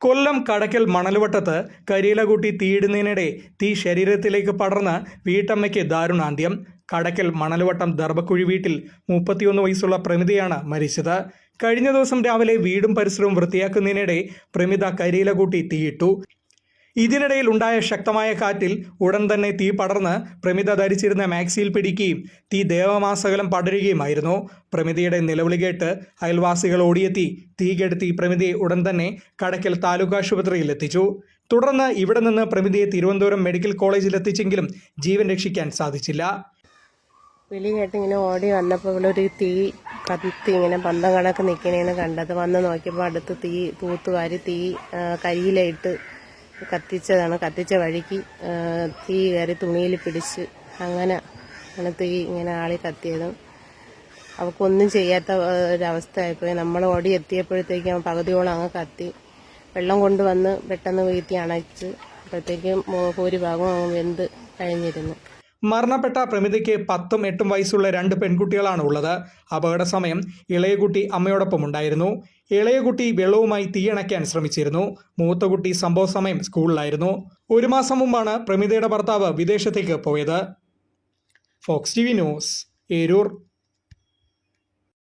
കൊല്ലം കടക്കൽ മണൽവട്ടത്ത് കരിയിലകൂട്ടി തീയിടുന്നതിനിടെ തീ ശരീരത്തിലേക്ക് പടർന്ന് വീട്ടമ്മയ്ക്ക് ദാരുണാന്ത്യം. കടക്കൽ മണൽവട്ടം ദർഭക്കുഴി വീട്ടിൽ മുപ്പത്തിയൊന്ന് വയസ്സുള്ള പ്രമിതയാണ് മരിച്ചത്. കഴിഞ്ഞ ദിവസം രാവിലെ വീടും പരിസരവും വൃത്തിയാക്കുന്നതിനിടെ പ്രമിത കരിയിലകൂട്ടി തീയിട്ടു. ഇതിനിടയിൽ ഉണ്ടായ ശക്തമായ കാറ്റിൽ ഉടൻ തന്നെ തീ പടർന്ന് പ്രമിത ധരിച്ചിരുന്ന മാക്സിയിൽ പിടിക്കുകയും തീ ദേവമാസകലം പടരുകയുമായിരുന്നു. പ്രമിതയുടെ നിലവിളി കേട്ട് അയൽവാസികൾ ഓടിയെത്തി. തീ കെടുത്തി പ്രമിതയെ ഉടൻ തന്നെ കടക്കൽ താലൂക്ക് ആശുപത്രിയിൽ എത്തിച്ചു. തുടർന്ന് ഇവിടെ നിന്ന് പ്രമിതയെ തിരുവനന്തപുരം മെഡിക്കൽ കോളേജിൽ എത്തിച്ചെങ്കിലും ജീവൻ രക്ഷിക്കാൻ സാധിച്ചില്ല. വിളി കേട്ട് ഇങ്ങനെ ഓടി വന്നപ്പോൾ ഇവിടെ ഒരു തീ കത്തി ഇങ്ങനെ പന്തം കണക്ക് നിൽക്കണേന്ന് കണ്ടത്. വന്ന് നോക്കിയപ്പോൾ അടുത്ത് തീ തൂത്തുവാരി തീ ആ, കരിയിലിട്ട് കത്തിച്ചതാണ്. കത്തിച്ച വഴിക്ക് തീ കയറി തുണിയിൽ പിടിച്ച് അങ്ങനെ ആണ് തീ ഇങ്ങനെ ആളി കത്തിയതും. അവൾക്കൊന്നും ചെയ്യാത്ത ഒരവസ്ഥയായിപ്പോയി. നമ്മൾ ഓടി എത്തിയപ്പോഴത്തേക്കും അവൻ പകുതിയോളം അങ്ങ് കത്തി. വെള്ളം കൊണ്ടുവന്ന് പെട്ടെന്ന് വീഴ്ത്തി അണച്ച്. അപ്പോഴത്തേക്കും ഭൂരിഭാഗവും അങ്ങ് വെന്ത് കഴിഞ്ഞിരുന്നു. മരണപ്പെട്ട പ്രമിതയ്ക്ക് പത്തും എട്ടും വയസ്സുള്ള രണ്ട് പെൺകുട്ടികളാണ് ഉള്ളത് അപകട സമയം ഇളയകുട്ടി അമ്മയോടൊപ്പം ഉണ്ടായിരുന്നു. ഇളയകുട്ടി വെള്ളവുമായി തീയണയ്ക്കാൻ ശ്രമിച്ചിരുന്നു. മൂത്ത കുട്ടി സംഭവ സമയം സ്കൂളിലായിരുന്നു. ഒരു മാസം മുമ്പാണ് പ്രമിതയുടെ ഭർത്താവ് വിദേശത്തേക്ക് പോയത്. Fox T V news Eroor.